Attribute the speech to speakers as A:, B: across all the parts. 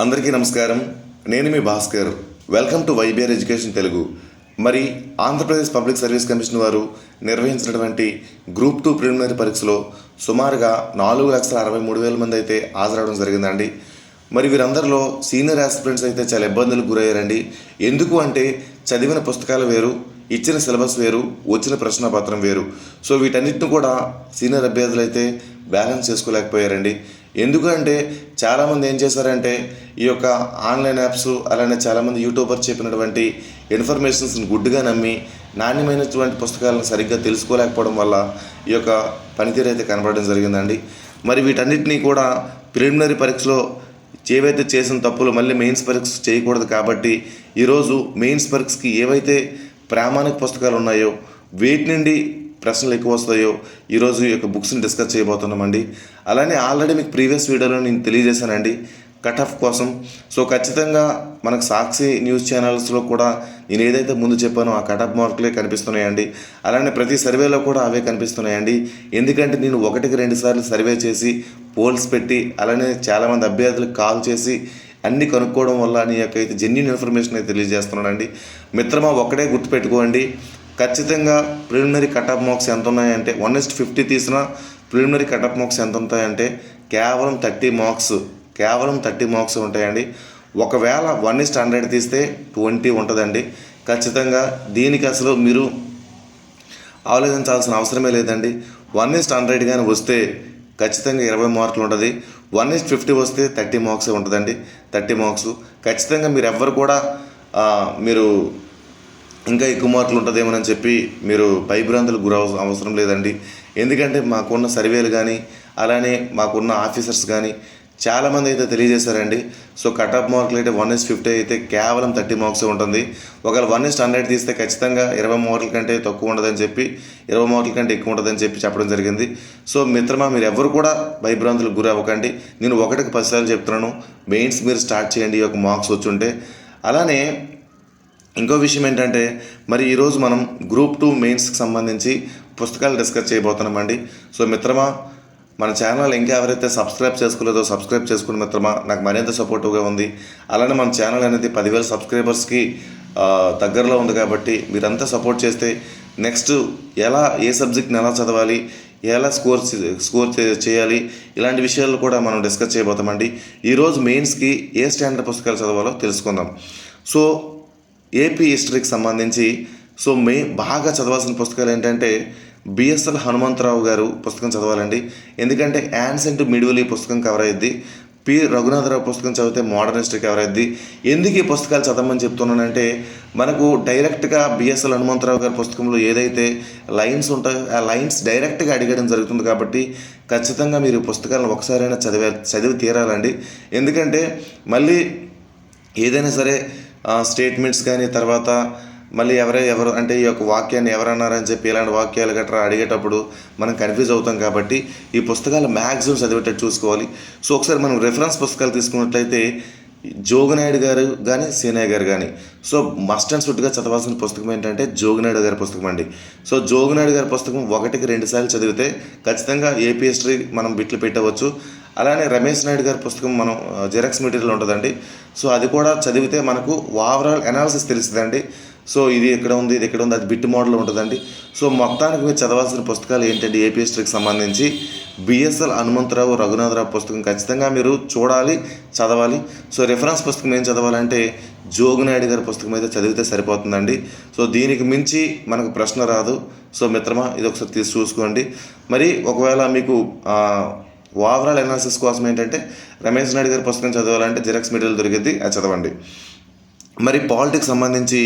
A: అందరికీ నమస్కారం. నేను మీ Bhaskar. Welcome to YBR education Telugu. మరి ఆంధ్రప్రదేశ్ పబ్లిక్ సర్వీస్ కమిషన్ వారు నిర్వహించినటువంటి గ్రూప్ టూ ప్రిలిమినరీ పరీక్షలో సుమారుగా నాలుగు లక్షల అరవై మూడు వేల మంది అయితే హాజరవడం జరిగిందండి. మరి వీరందరిలో సీనియర్ ఆస్పిరెంట్స్ అయితే చాలా ఇబ్బందులకు గురయ్యారండి. ఎందుకు అంటే చదివిన పుస్తకాలు వేరు ఇచ్చిన సిలబస్ వేరు వచ్చిన ప్రశ్నపత్రం వేరు. సో వీటన్నిటిని కూడా సీనియర్ అభ్యర్థులు అయితే బ్యాలెన్స్ చేసుకోలేకపోయారండి. ఎందుకంటే చాలామంది ఏం చేశారంటే ఈ యొక్క ఆన్లైన్ యాప్స్ అలానే చాలామంది యూట్యూబర్ చెప్పినటువంటి ఇన్ఫర్మేషన్స్ని గుడ్డుగా నమ్మి నాణ్యమైనటువంటి పుస్తకాలను సరిగ్గా తెలుసుకోలేకపోవడం వల్ల ఈ యొక్క పనితీరు అయితే కనబడడం జరిగిందండి. మరి వీటన్నిటినీ కూడా ప్రిలిమినరీ పరీక్షలో ఏవైతే చేసిన తప్పులు మళ్ళీ మెయిన్స్ పరీక్ష చేయకూడదు కాబట్టి ఈరోజు మెయిన్స్ పరీక్షకి ఏవైతే ప్రామాణిక పుస్తకాలు ఉన్నాయో వీటి నుండి ప్రశ్నలు ఎక్కువ వస్తాయో ఈరోజు ఈ యొక్క బుక్స్ని డిస్కస్ చేయబోతున్నామండి. అలానే ఆల్రెడీ మీకు ప్రీవియస్ వీడియోలో నేను తెలియజేశానండి కట్ ఆఫ్ కోసం. సో ఖచ్చితంగా మనకు సాక్షి న్యూస్ ఛానల్స్లో కూడా నేను ఏదైతే ముందు చెప్పానో ఆ కట్ ఆఫ్ మార్కులే కనిపిస్తున్నాయండి. అలానే ప్రతి సర్వేలో కూడా అవే కనిపిస్తున్నాయండి. ఎందుకంటే నేను ఒకటికి రెండు సార్లు సర్వే చేసి పోల్స్ పెట్టి అలానే చాలామంది అభ్యర్థులకు కాల్ చేసి అన్ని కనుక్కోవడం వల్ల నీ యొక్క అయితే జెన్యున్ ఇన్ఫర్మేషన్ అయితే తెలియజేస్తున్నానండి. మిత్రమా ఒకటే గుర్తుపెట్టుకోండి. ఖచ్చితంగా ప్రిలిమినరీ కట్ మార్క్స్ ఎంత ఉన్నాయంటే వన్ ఇస్ట్ ఫిఫ్టీ తీసిన ప్రిలిమినరీ కట్ మార్క్స్ ఎంత ఉంటాయంటే కేవలం థర్టీ మార్క్స్ కేవలం థర్టీ మార్క్స్ ఉంటాయండి. ఒకవేళ వన్ ఇస్ట్ హండ్రెడ్ తీస్తే ట్వంటీ ఉంటుందండి. ఖచ్చితంగా దీనికి అసలు మీరు ఆలోచించాల్సిన అవసరమే లేదండి. వన్ ఇస్ట్ హండ్రెడ్ కానీ వస్తే ఖచ్చితంగా ఇరవై మార్కులు ఉంటుంది. వన్ ఇస్ట్ ఫిఫ్టీ వస్తే థర్టీ మార్క్స్ ఉంటుందండి. థర్టీ మార్క్స్ ఖచ్చితంగా మీరు ఎవ్వరు కూడా మీరు ఇంకా ఎక్కువ మార్కులు ఉంటుందేమోనని చెప్పి మీరు భయభ్రాంతులకు గుర అవసరం లేదండి. ఎందుకంటే మాకున్న సర్వేలు కానీ అలానే మాకున్న ఆఫీసర్స్ కానీ చాలామంది అయితే తెలియజేశారండి. సో కట్ ఆఫ్ మార్కులు అయితే వన్ ఇస్ ఫిఫ్టీ అయితే కేవలం థర్టీ మార్క్స్ ఉంటుంది. ఒకవేళ వన్ ఇస్ హండ్రెడ్ తీస్తే ఖచ్చితంగా ఇరవై మార్కుల కంటే తక్కువ ఉండదని చెప్పి ఇరవై మార్కుల కంటే ఎక్కువ ఉంటుందని చెప్పి చెప్పడం జరిగింది. సో మిత్రమా మీరు ఎవరు కూడా భయభ్రాంతులకు గురి అవ్వకండి నేను ఒకటికి పదిసార్లు చెప్తున్నాను. మెయిన్స్ మీరు స్టార్ట్ చేయండి ఈ యొక్క మార్క్స్ వచ్చుంటే. అలానే ఇంకో విషయం ఏంటంటే మరి ఈరోజు మనం గ్రూప్ టూ మెయిన్స్కి సంబంధించి పుస్తకాలు డిస్కస్ చేయబోతున్నామండి సో మిత్రమా మన ఛానల్ ఇంకా ఎవరైతే సబ్స్క్రైబ్ చేసుకోలేదో సబ్స్క్రైబ్ చేసుకున్న మిత్రమా నాకు మరింత సపోర్టివ్గా ఉంది. అలానే మన ఛానల్ అనేది పదివేల సబ్స్క్రైబర్స్కి దగ్గరలో ఉంది కాబట్టి మీరంతా సపోర్ట్ చేస్తే నెక్స్ట్ ఎలా ఏ సబ్జెక్ట్ని ఎలా చదవాలి ఎలా స్కోర్ స్కోర్ చేయాలి ఇలాంటి విషయాలు కూడా మనం డిస్కస్ చేయబోతామండి ఈరోజు మెయిన్స్కి ఏ స్టాండర్డ్ పుస్తకాలు చదవాలో తెలుసుకుందాం. సో ఏపీ హిస్టరీకి సంబంధించి. సో మే బాగా చదవాల్సిన పుస్తకాలు ఏంటంటే బిఎస్ఎల్ హనుమంతరావు గారు పుస్తకం చదవాలండి. ఎందుకంటే యాన్సెంట్ మిడివల్ ఈ పుస్తకం కవర్ అయ్యింది పి రఘునాథరావు పుస్తకం చదివితే మోడర్న్ హిస్టరీ కవర్ అయ్యిద్ది ఎందుకు ఈ పుస్తకాలు చదవమని చెప్తున్నానంటే మనకు డైరెక్ట్గా బిఎస్ఎల్ హనుమంతరావు గారి పుస్తకంలో ఏదైతే లైన్స్ ఉంటాయో ఆ లైన్స్ డైరెక్ట్గా అడిగడం జరుగుతుంది కాబట్టి ఖచ్చితంగా మీరు పుస్తకాలను ఒకసారైనా చదివే చదివి తీరాలండి. ఎందుకంటే మళ్ళీ ఏదైనా సరే స్టేట్మెంట్స్ కానీ తర్వాత మళ్ళీ ఎవరే ఎవరు అంటే ఈ యొక్క వాక్యాన్ని ఎవరన్నారని చెప్పి ఇలాంటి వాక్యాలు గట్రా అడిగేటప్పుడు మనం కన్ఫ్యూజ్ అవుతాం కాబట్టి ఈ పుస్తకాలు మ్యాక్సిమం చదివేటట్టు చూసుకోవాలి. సో ఒకసారి మనం రెఫరెన్స్ పుస్తకాలు తీసుకున్నట్లయితే జోగనాయుడు గారు కానీ సీనయ్య గారు కానీ సో మస్ట్ అండ్ సుట్గా చదవాల్సిన పుస్తకం ఏంటంటే జోగనాయుడు గారి పుస్తకం అండి. సో జోగనాయుడు గారి పుస్తకం ఒకటికి రెండు సార్లు చదివితే ఖచ్చితంగా ఏపీ హిస్టరీ మనం బిట్లు పెట్టవచ్చు. అలానే రమేష్ నాయుడు గారి పుస్తకం మనం జెరాక్స్ మెటీరియల్ ఉంటుందండి. సో అది కూడా చదివితే మనకు ఓవరాల్ అనాలిసిస్ తెలుస్తుందండి. సో ఇది ఇక్కడ ఉంది ఇది ఎక్కడ ఉంది అది బిట్ మోడల్ ఉంటుందండి. సో మొత్తానికి మీరు చదవాల్సిన పుస్తకాలు ఏంటంటే ఏపీ హిస్టరీకి సంబంధించి? బిఎస్ఎల్ హనుమంతరావు రఘునాథరావు పుస్తకం ఖచ్చితంగా మీరు చూడాలి చదవాలి. సో రిఫరెన్స్ పుస్తకం ఏం చదవాలంటే జోగునాయుడు గారి పుస్తకం అయితే చదివితే సరిపోతుందండి. సో దీనికి మించి మనకు ప్రశ్న రాదు. సో మిత్రమా ఇది ఒకసారి తీసి చూసుకోండి. మరి ఒకవేళ మీకు ఓవరాల్ అనాలిసిస్ కోసం ఏంటంటే రమేష్ నాయుడు గారి పుస్తకం చదవాలంటే జిరాక్స్ మెటీరియల్ దొరికిద్ది అది చదవండి. మరి పాలిటిక్స్ సంబంధించి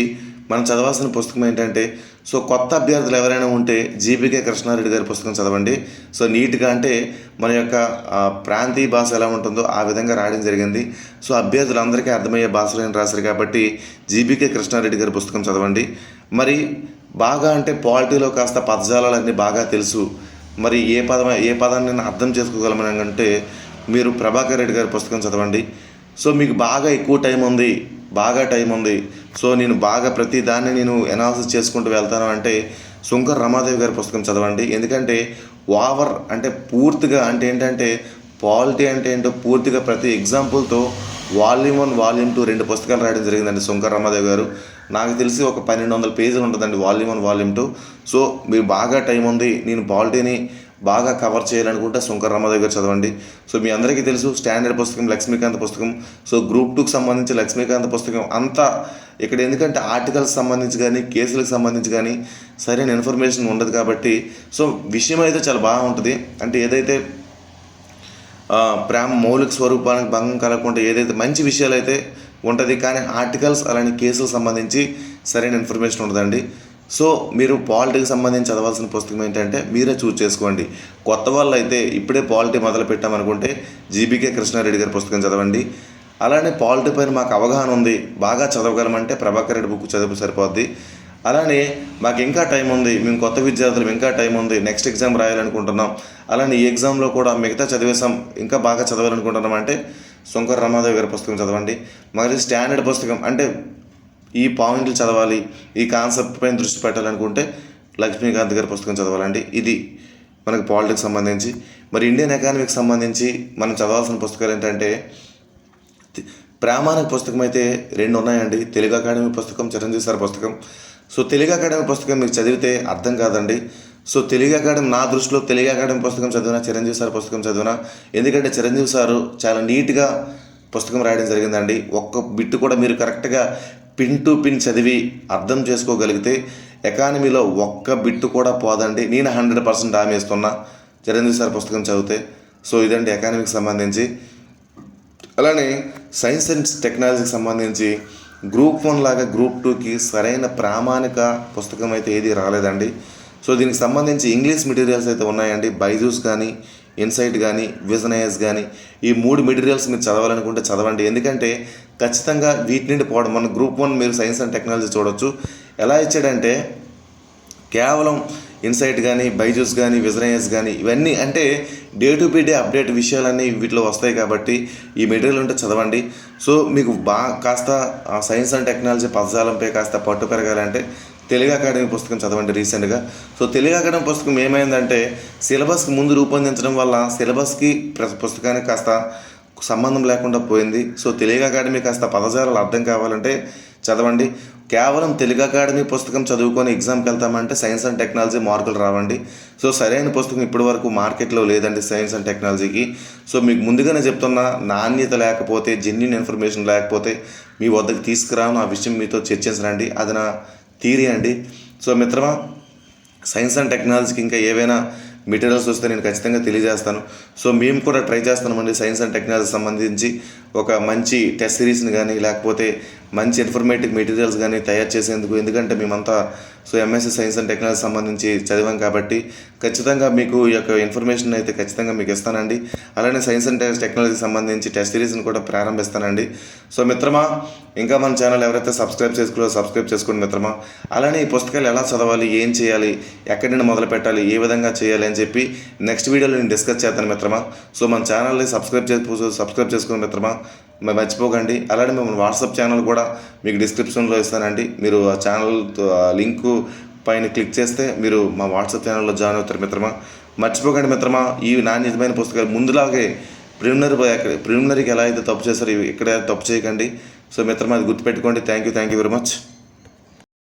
A: మనం చదవాల్సిన పుస్తకం ఏంటంటే సో కొత్త అభ్యర్థులు ఎవరైనా ఉంటే జీపీకే కృష్ణారెడ్డి గారి పుస్తకం చదవండి. సో నీట్గా అంటే మన యొక్క ప్రాంతీయ భాష ఎలా ఉంటుందో ఆ విధంగా రాయడం జరిగింది. సో అభ్యర్థులందరికీ అర్థమయ్యే భాషలో రాశారు కాబట్టి జీబీకే కృష్ణారెడ్డి గారి పుస్తకం చదవండి. మరి బాగా అంటే పాలిటీలో కాస్త పదజాలాలన్నీ బాగా తెలుసు. మరి ఏ పదం ఏ పదాన్ని నేను అర్థం చేసుకోగలమని అంటే మీరు ప్రభాకర్ రెడ్డి గారి పుస్తకం చదవండి. సో మీకు బాగా ఎక్కువ టైం ఉంది బాగా టైం ఉంది. సో నేను బాగా ప్రతి దాన్ని నేను ఎనాలిసిస్ చేసుకుంటూ వెళ్తాను అంటే శంకర్ రమాదేవి గారి పుస్తకం చదవండి. ఎందుకంటే ఓవర్ అంటే పూర్తిగా అంటే ఏంటంటే పాలిటీ అంటే ఏంటో పూర్తిగా ప్రతి ఎగ్జాంపుల్తో వాల్యూమ్ వన్ వాల్యూమ్ టూ రెండు పుస్తకాలు రాయడం జరిగిందండి శంకర్ రమాదేవి గారు. నాకు తెలిసి ఒక పన్నెండు వందల పేజీలు ఉంటుందండి volume one volume two so మీరు బాగా టైం ఉంది నేను పాలిటీని బాగా కవర్ చేయాలనుకుంటే శంకర్ రామాదేవ్ గారు చదవండి. సో మీ అందరికీ తెలుసు స్టాండర్డ్ పుస్తకం లక్ష్మీకాంత్ పుస్తకం. సో గ్రూప్ టూకి సంబంధించి లక్ష్మీకాంత్ పుస్తకం అంతా ఇక్కడ ఎందుకంటే ఆర్టికల్స్ సంబంధించి కానీ కేసులకు సంబంధించి కానీ సరైన ఇన్ఫర్మేషన్ ఉండదు కాబట్టి సో విషయం అయితే చాలా బాగుంటుంది అంటే ఏదైతే ప్రేమ మౌలిక స్వరూపానికి భంగం కలగకుండా ఏదైతే మంచి విషయాలు అయితే ఉంటుంది. కానీ ఆర్టికల్స్ అలానే కేసులకు సంబంధించి సరైన ఇన్ఫర్మేషన్ ఉండదండి. సో మీరు పాలిటీకి సంబంధించి చదవాల్సిన పుస్తకం ఏంటంటే మీరే చూస్ చేసుకోండి. కొత్త వాళ్ళు అయితే ఇప్పుడే పాలిటీ మొదలు పెట్టామనుకుంటే జీబీకే కృష్ణారెడ్డి గారి పుస్తకం చదవండి. అలానే పాలిటీ పైన మాకు అవగాహన ఉంది. బాగా చదవగలమంటే ప్రభాకర్ రెడ్డి బుక్ చదివి సరిపోద్ది. అలానే మాకు ఇంకా టైం ఉంది. మేము కొత్త విద్యార్థులు ఇంకా టైం ఉంది. నెక్స్ట్ ఎగ్జామ్ రాయాలనుకుంటున్నాం. అలానే ఈ ఎగ్జామ్లో కూడా మిగతా చదివేసాం ఇంకా బాగా చదవాలనుకుంటున్నాం అంటే శంకర్ రామాదేవి గారి పుస్తకం చదవండి. మరి స్టాండర్డ్ పుస్తకం అంటే ఈ పాయింట్లు చదవాలి ఈ కాన్సెప్ట్ పైన దృష్టి పెట్టాలనుకుంటే లక్ష్మీకాంత్ గారి పుస్తకం చదవాలండి. ఇది మనకు పాలిటిక్స్ సంబంధించి. మరి ఇండియన్ ఎకానమీకి సంబంధించి మనం చదవాల్సిన పుస్తకాలు ఏంటంటే ప్రామాణిక పుస్తకం అయితే రెండు ఉన్నాయండి. తెలుగు అకాడమీ పుస్తకం చిరంజీవి సార్ పుస్తకం. సో తెలుగు అకాడమీ పుస్తకం మీకు చదివితే అర్థం కాదండి. సో తెలుగు అకాడమీ నా దృష్టిలో తెలుగు అకాడమీ పుస్తకం చదివినా చిరంజీవి సార్ పుస్తకం చదివినా ఎందుకంటే చిరంజీవి సారు చాలా నీట్గా పుస్తకం రాయడం జరిగిందండి. ఒక్క బిట్టు కూడా మీరు కరెక్ట్గా పిన్ టు పిన్ చదివి అర్థం చేసుకోగలిగితే ఎకానమీలో ఒక్క బిట్టు కూడా పోదండి. నేను హండ్రెడ్ పర్సెంట్ ఆమెస్తున్నా చిరంజీవి సార్ పుస్తకం చదివితే. సో ఇదండి ఎకానమీకి సంబంధించి. అలానే సైన్స్ అండ్ టెక్నాలజీకి సంబంధించి గ్రూప్ వన్ లాగా గ్రూప్ టూకి సరైన ప్రామాణిక పుస్తకం అయితే ఏది రాలేదండి. సో దీనికి సంబంధించి ఇంగ్లీష్ మెటీరియల్స్ అయితే ఉన్నాయండి. బైజూస్ కానీ ఇన్సైట్ కానీ విజనయస్ కానీ ఈ మూడు మెటీరియల్స్ మీరు చదవాలనుకుంటే చదవండి. ఎందుకంటే ఖచ్చితంగా వీటి నుండి పోవడం మన గ్రూప్ వన్ మీరు సైన్స్ అండ్ టెక్నాలజీ చూడొచ్చు. ఎలా ఇచ్చాడంటే కేవలం ఇన్సైట్ కానీ బైజూస్ కానీ విజనయస్ కానీ ఇవన్నీ అంటే day to be day update విషయాలన్నీ వీటిలో వస్తాయి కాబట్టి ఈ మెటీరియల్ ఉంటే చదవండి. సో మీకు బాగా కాస్త సైన్స్ అండ్ టెక్నాలజీ పదజాలంపై కాస్త పట్టు పెరగాలంటే తెలుగు అకాడమీ పుస్తకం చదవండి రీసెంట్గా. సో తెలుగు అకాడమీ పుస్తకం ఏమైందంటే సిలబస్కి ముందు రూపొందించడం వల్ల సిలబస్కి ప్ర- పుస్తకానికి కాస్త సంబంధం లేకుండా పోయింది. సో తెలుగు అకాడమీ కాస్త పదజాలాలు అర్థం కావాలంటే చదవండి. కేవలం తెలుగు అకాడమీ పుస్తకం చదువుకొని ఎగ్జామ్కి వెళ్తామంటే సైన్స్ అండ్ టెక్నాలజీ మార్కులు రావండి. సో సరైన పుస్తకం ఇప్పటి వరకు మార్కెట్లో లేదండి సైన్స్ అండ్ టెక్నాలజీకి. సో మీకు ముందుగానే చెప్తున్నా నాణ్యత లేకపోతే జెన్యున్ ఇన్ఫర్మేషన్ లేకపోతే మీ వద్దకు తీసుకురాను ఆ విషయం మీతో చర్చించనండి. అది నా థీరీ అండి. సో మిత్రమా సైన్స్ అండ్ టెక్నాలజీకి ఇంకా ఏవైనా మెటీరియల్స్ వస్తే నేను ఖచ్చితంగా తెలియజేస్తాను. సో మేము కూడా ట్రై చేస్తున్నామండి సైన్స్ అండ్ టెక్నాలజీ సంబంధించి. ఒక మంచి టెస్ట్ సిరీస్ని కానీ లేకపోతే మంచి ఇన్ఫర్మేటివ్ మెటీరియల్స్ కానీ తయారు చేసేందుకు ఎందుకంటే మేమంతా so MSc science and technology సంబంధించి చదివాం కాబట్టి ఖచ్చితంగా మీకు ఈ యొక్క ఇన్ఫర్మేషన్ అయితే ఖచ్చితంగా మీకు ఇస్తానండి. అలానే సైన్స్ అండ్ టెక్నాలజీ సంబంధించి టెస్ట్ సిరీస్ని కూడా ప్రారంభిస్తానండి. సో మిత్రమా ఇంకా మన ఛానల్ ఎవరైతే సబ్స్క్రైబ్ చేసుకోవాలో సబ్స్క్రైబ్ చేసుకోండి మిత్రమా. అలానే ఈ పుస్తకాలు ఎలా చదవాలి ఏం చేయాలి ఎక్కడి నుండి మొదలు పెట్టాలి ఏ విధంగా చేయాలి అని చెప్పి నెక్స్ట్ వీడియోలో నేను డిస్కస్ చేస్తాను మిత్రమా. సో మన ఛానల్ని సబ్స్క్రైబ్ చేసుకో సబ్స్క్రైబ్ చేసుకోండి మిత్రమా. మర్చిపోకండి. అలాగే మేము వాట్సాప్ ఛానల్ కూడా మీకు డిస్క్రిప్షన్లో ఇస్తానండి. మీరు ఆ ఛానల్ లింకు పైన క్లిక్ చేస్తే మీరు మా వాట్సాప్ ఛానల్లో జాయిన్ అవుతారు మిత్రమా. మర్చిపోకండి మిత్రమా ఈ నాణ్యతమైన పుస్తకాలు ముందులాగే ప్రిలిమినరీ ప్రిలిమినరీకి ఎలా అయితే తప్పు చేస్తారో ఇక్కడ తప్పు చేయకండి. సో మిత్రమా అది గుర్తుపెట్టుకోండి. Thank you thank you very much.